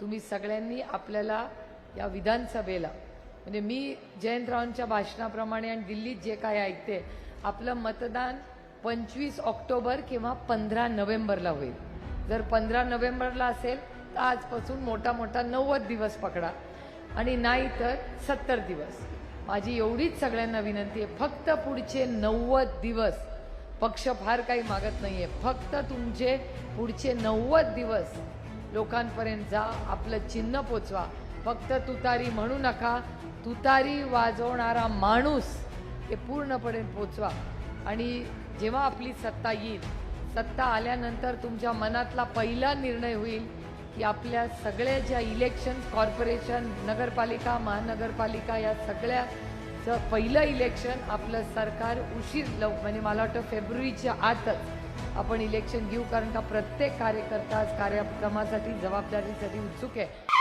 तुम्ही सगळ्यांनी आपल्याला या विधानसभेला म्हणजे मी जयंतरावांच्या भाषणाप्रमाणे आणि दिल्लीत जे काय ऐकते आपलं मतदान पंचवीस ऑक्टोबर किंवा पंधरा नोव्हेंबरला होईल. जर पंधरा नोव्हेंबरला असेल तर आजपासून मोठा मोठा नव्वद दिवस पकडा. आणि नाही तर सत्तर दिवस. माझी एवढीच सगळ्यांना विनंती आहे फक्त पुढचे नव्वद दिवस. पक्ष फार काही मागत नाहीये. फक्त तुमचे पुढचे नव्वद दिवस लोकांपर्यंत जा आपलं चिन्ह पोचवा. फक्त तुतारी म्हणू नका. तुतारी वाजवणारा माणूस हे पूर्णपणे पोचवा. आणि जेव्हा आपली सत्ता येईल सत्ता आल्यानंतर तुमच्या मनातला पहिला निर्णय होईल की आपल्या सगळ्या ज्या इलेक्शन कॉर्पोरेशन नगरपालिका महानगरपालिका या सगळ्याचं पहिलं इलेक्शन आपलं सरकार उशीर लव म्हणजे मला वाटतं फेब्रुवारीच्या आतच आपण इलेक्शन घेऊ कारण का प्रत्येक कार्यकर्ता आज कार्यक्रमासाठी जबाबदारीसाठी उत्सुक आहे.